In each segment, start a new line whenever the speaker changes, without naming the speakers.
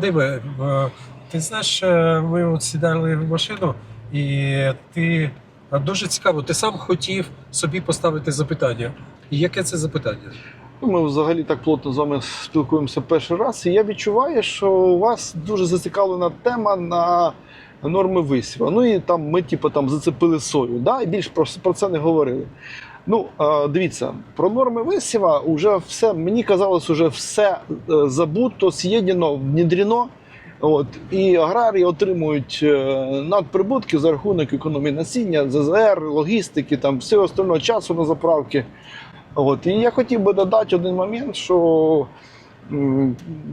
Диме, е, ти знаєш, е, ми от сідали в машину, і ти е, дуже цікаво, ти сам хотів собі поставити запитання. І яке це запитання?
Ну, Ми взагалі так плотно з вами спілкуємося перший раз, і я відчуваю, що у вас дуже зацікавлена тема на норми висіву. Ну і там ми, типу, там зацепили сою, да? і більш про, про це не говорили. Ну, дивіться, про норми висіва вже все, мені казалось, вже все е, забуто, з'єднано, внедрено. От, і аграрії отримують е, надприбутки за рахунок економії насіння, ЗЗР, логістики, там всього остального часу на заправки. От, і я хотів би додати один момент, що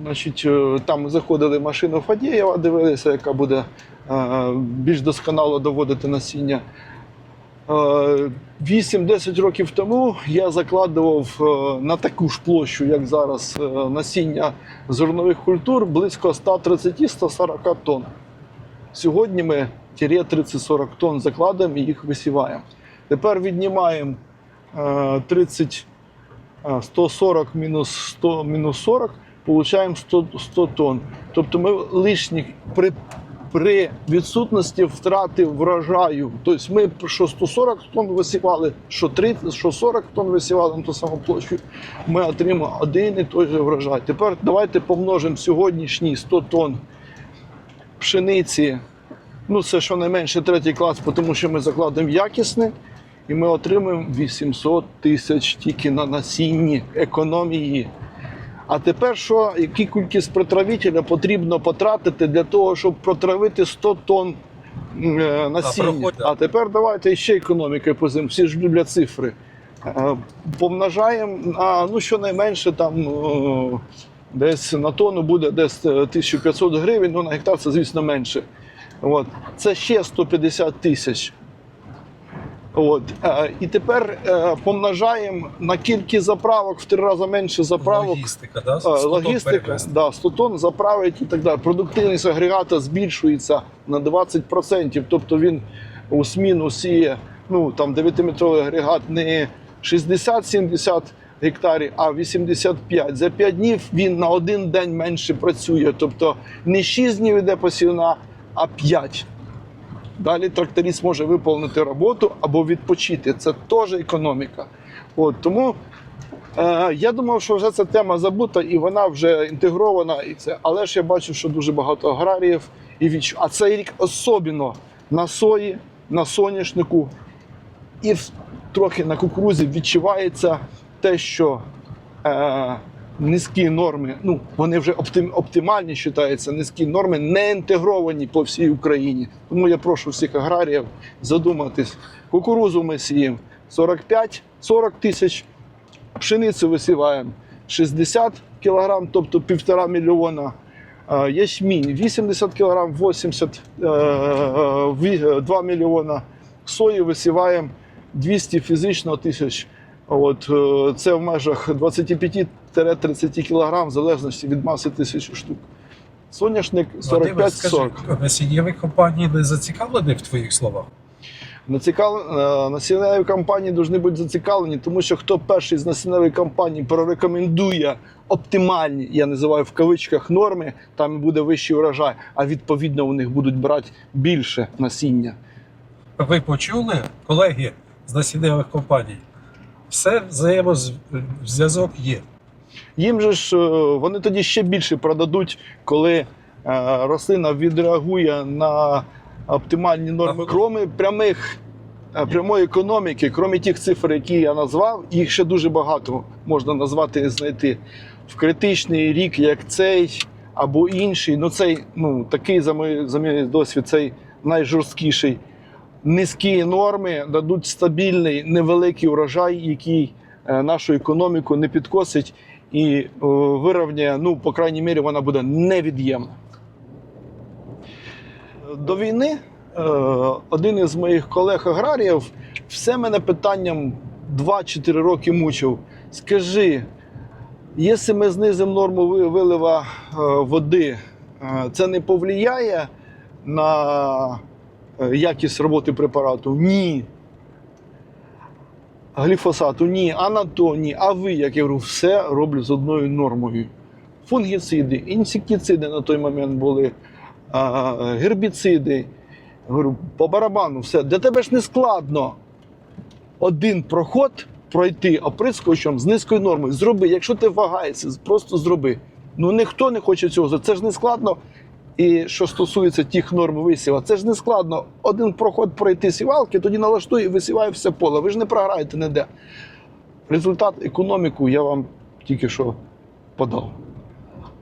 значить, е, там заходили машину Фадєєва, дивилися, яка буде більш досконало доводити насіння. Е, 8-10 років тому я закладував е, на таку ж площу, як зараз, е, насіння зернових культур близько 130-140 тонн. Сьогодні ми тіре 30-40 тонн закладаємо і їх висіваємо. Тепер віднімаємо е, 30, 140 мінус 100 мінус 40, получаємо 100, 100 тонн. Тобто ми лишніх при, при відсутності втрати врожаю. Тобто ми що 140 тонн висівали, що 30, що 40 тонн висівали на ту саму площу, ми отримаємо один і той же врожай. Тепер давайте помножимо сьогоднішні 100 тонн пшениці. Ну, це щонайменше третій клас, тому що ми закладемо якісне, і ми отримаємо 800 тисяч тільки на насінні економії. А тепер що, які кількість протравителя потрібно потратити для того, щоб протравити 100 тонн е, насіння? А тепер давайте ще економікою позим. Всі ж люблять цифри. Е, Помножаємо на ну, щонайменше там. е, Десь на тонну буде десь е, 1500 гривень, ну на гектар це, звісно, менше. От. Це ще 150 тисяч. От. Е, І тепер е, помножаємо на кількість заправок в три рази менше заправок.
Логістика, да?
Е,
100
Логістика,
перевезти.
да, 100 тонн заправить і так далі. Продуктивність агрегата збільшується на 20%. Тобто він у зміну сіє ну, там 9-метровий агрегат не 60-70 гектарів, а 85. За 5 днів він на один день менше працює. Тобто не 6 днів іде посівна, а 5. Далі тракторист може виконати роботу або відпочити. Це теж економіка. От, тому Е, Я думав, що вже ця тема забута і вона вже інтегрована. І це. Але ж я бачу, що дуже багато аграріїв і відч... А цей рік особливо на сої, на соняшнику і в- трохи на кукурузі відчувається те, що е, низькі норми, ну вони вже оптим, оптимальні вважаються, низькі норми не інтегровані по всій Україні. Тому я прошу всіх аграріїв задуматись. Кукурузу ми сіємо 45-40 тисяч пшеницю висіваємо 60 кг, тобто півтора мільйона. Е, Ячмінь 80 кг, 80, е, е, ві- 2 мільйона. Сої висіваємо 200 фізично тисяч. От, е, це в межах 25-30 кг, в залежності від маси тисячі штук. Соняшник 45-40.
скажи, насіннєві компанії не зацікавлені в твоїх словах?
Е, компанії повинні бути зацікавлені, тому що хто перший з насінневої компанії прорекомендує оптимальні, я називаю в кавичках норми, там буде вищий урожай, а відповідно у них будуть брати більше насіння.
Ви почули, колеги з насіннєвих компаній? Все взаємозв'язок є.
Їм же ж е, вони тоді ще більше продадуть, коли е, рослина відреагує на оптимальні норми. Кроме прямих е, прямої економіки, крім тих цифр, які я назвав, їх ще дуже багато можна назвати і знайти. В критичний рік, як цей або інший, ну цей ну такий за мій, за мій досвід, цей найжорсткіший. Низькі норми дадуть стабільний невеликий урожай, який е, нашу економіку не підкосить і вирівняє, ну, по крайній мірі, вона буде невід'ємна. До війни е, один із моїх колег-аграріїв все мене питанням 2-4 роки мучив. Скажи, якщо ми знизимо норму вилива е, води, е, це не повлияє на е, якість роботи препарату? Ні. Гліфосату ні, а ні. А ви, як я говорю, все роблю з одною нормою. фунгіциди, інсектициди на той момент були, гербіциди. Говорю, по барабану, все. Для тебе ж не складно один проход пройти оприскувачем з низькою нормою. Зроби, якщо ти вагаєшся, просто зроби. Ну ніхто не хоче цього. Це ж не складно. І що стосується тих норм висіва, це ж не складно. Один проход пройти сівалки, тоді налаштує і висіває все поле. Ви ж не програєте ніде. Результат економіку я вам тільки що подав.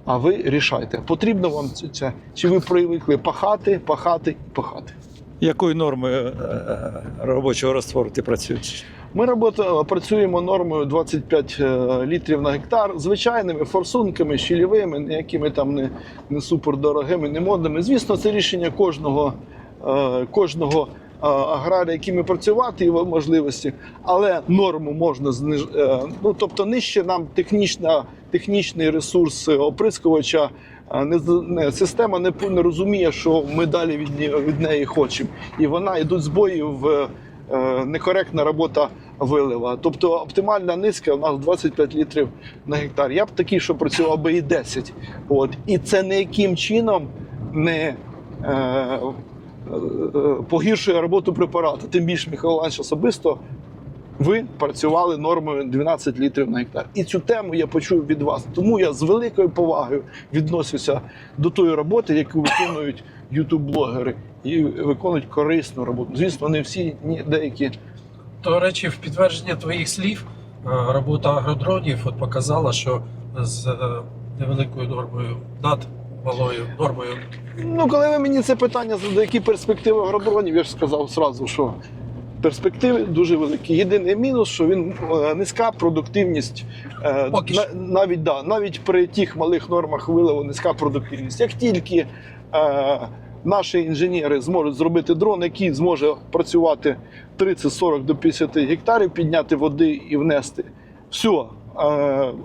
А ви рішайте, потрібно вам це, чи ви привикли пахати, пахати і пахати.
Якою нормою е, е, робочого розтвору ти працюєш?
Ми робота, працюємо нормою 25 е, літрів на гектар, звичайними форсунками, щільовими, ніякими там не, не супердорогими, не модними. Звісно, це рішення кожного, е, кожного е, аграрія, якими працювати, його можливості, але норму можна зниж... е, ну, тобто нижче нам технічна, технічний ресурс оприскувача. е, Не, не, система не, не розуміє, що ми далі від, від неї хочемо. І вона йдуть збої в е, некоректна робота вилива. Тобто оптимальна низка у нас 25 літрів на гектар. Я б такий, що працював би і 10. От. І це ніяким чином не е, е, погіршує роботу препарату. Тим більше Михайло Іванович особисто. Ви працювали нормою 12 літрів на гектар. І цю тему я почув від вас. Тому я з великою повагою відносився до тої роботи, яку виконують ютуб-блогери, і виконують корисну роботу. Звісно, не всі, ні деякі.
До речі, в підтвердження твоїх слів, е, робота агродронів от показала, що з е, невеликою нормою, над малою нормою
Ну, коли ви мені це питання задали, які перспективи агродронів, я ж сказав зразу, що перспективи дуже великі. Єдиний мінус, що він е, низька продуктивність. е,
Поки що.
навіть, да, навіть при тих малих нормах виливу низька продуктивність. Як тільки е, наші інженери зможуть зробити дрон, який зможе працювати 30-40 до 50 гектарів, підняти води і внести. Все, е,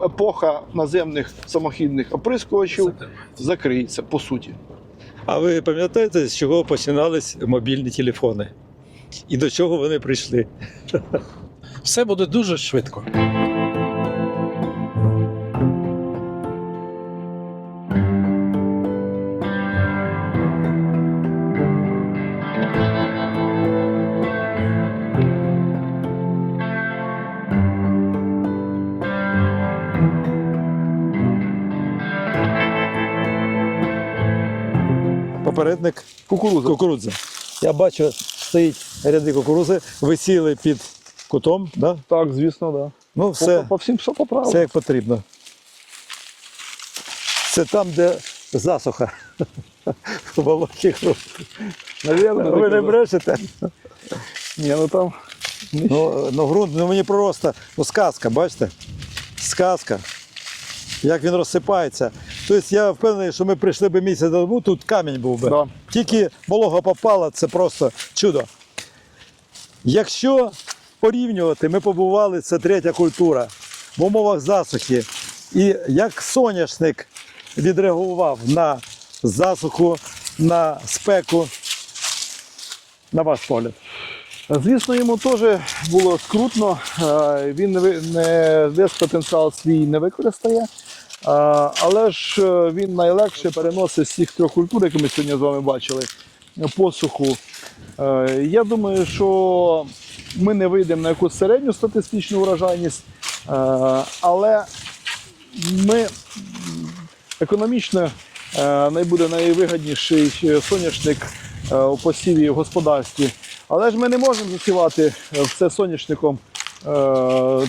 епоха наземних самохідних оприскувачів закриється по суті.
А ви пам'ятаєте, з чого починались мобільні телефони? І до чого вони прийшли?
Все буде дуже швидко.
Попередник
Кукуруза.
кукурудзи. Я бачу, стоїть ряди кукурузи, висіли під кутом. Да?
Так, звісно, да.
Ну, все,
По, по всім все поправили.
все як потрібно. Це там, де засуха.
Навірно,
Ви не брешете?
Ні, ну там.
Ну, ну ґрунт, ну мені просто ну, сказка, бачите? Сказка. Як він розсипається. Тобто я впевнений, що ми прийшли би місяць тому, тут камінь був би.
Да.
Тільки волога попала, це просто чудо. Якщо порівнювати, ми побували, це третя культура в умовах засухи. І як соняшник відреагував на засуху, на спеку, на ваш погляд.
Звісно, йому теж було скрутно. е, Він весь потенціал свій не використає. Але ж е, він найлегше переносить з всіх трьох культур, які ми сьогодні з вами бачили, посуху. Е, Я думаю, що ми не вийдемо на якусь середню статистичну урожайність, е, але ми економічно найбуде найвигідніший соняшник у посіві в господарстві. Але ж ми не можемо засівати все соняшником,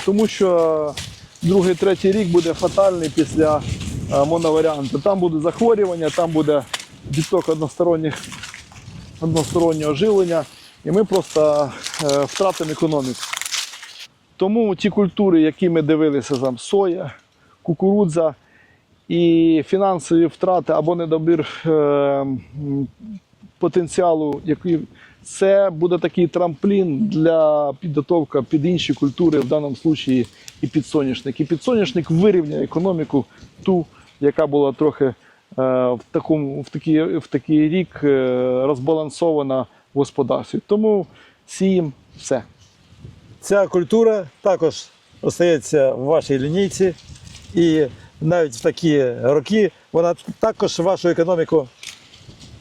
тому що другий, третій рік буде фатальний після е, моноваріанту. Там буде захворювання, там буде відток односторонніх, одностороннього живлення, і ми просто е, втратимо економіку. Тому ті культури, які ми дивилися, там соя, кукурудза і фінансові втрати або недобір е, потенціалу, який це буде такий трамплін для підготовки під інші культури, в даному випадку і під соняшник. І під соняшник вирівняє економіку ту, яка була трохи е, в, такому, в, такий, в такий рік е, розбалансована в господарстві. Тому сіємо все.
Ця культура також остається в вашій лінійці. І навіть в такі роки, вона також вашу економіку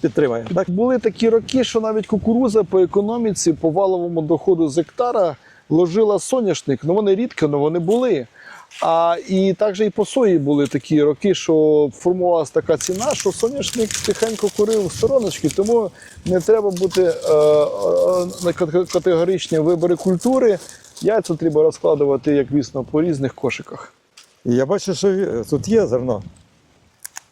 підтримає. Так?
Були такі роки, що навіть кукуруза по економіці, по валовому доходу з гектара ложила соняшник. Ну вони рідко, але вони були. А і також і по сої були такі роки, що формувалася така ціна, що соняшник тихенько курив в стороночки, тому не треба бути е, е, категоричні вибори культури. Яйця треба розкладувати, як вісно, по різних кошиках.
Я бачу, що тут є зерно.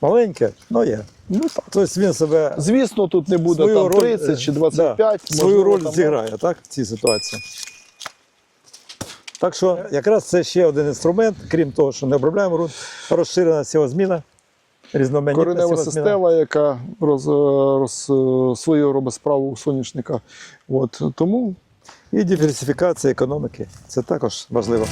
Маленьке, але є.
Ну так.
Тобто він себе
Звісно, тут не буде
свою
там
роль,
30 чи
е,
25.
да, свою роль
там-
зіграє так, в цій ситуації. Так що якраз це ще один інструмент, крім того, що не обробляємо ґрунт, розширена сівозміна, різноманітна
коренева
сівозміна.
система, яка роз, роз, свою робить справу у соняшника. От, тому
І диверсифікація економіки. Це також важливо.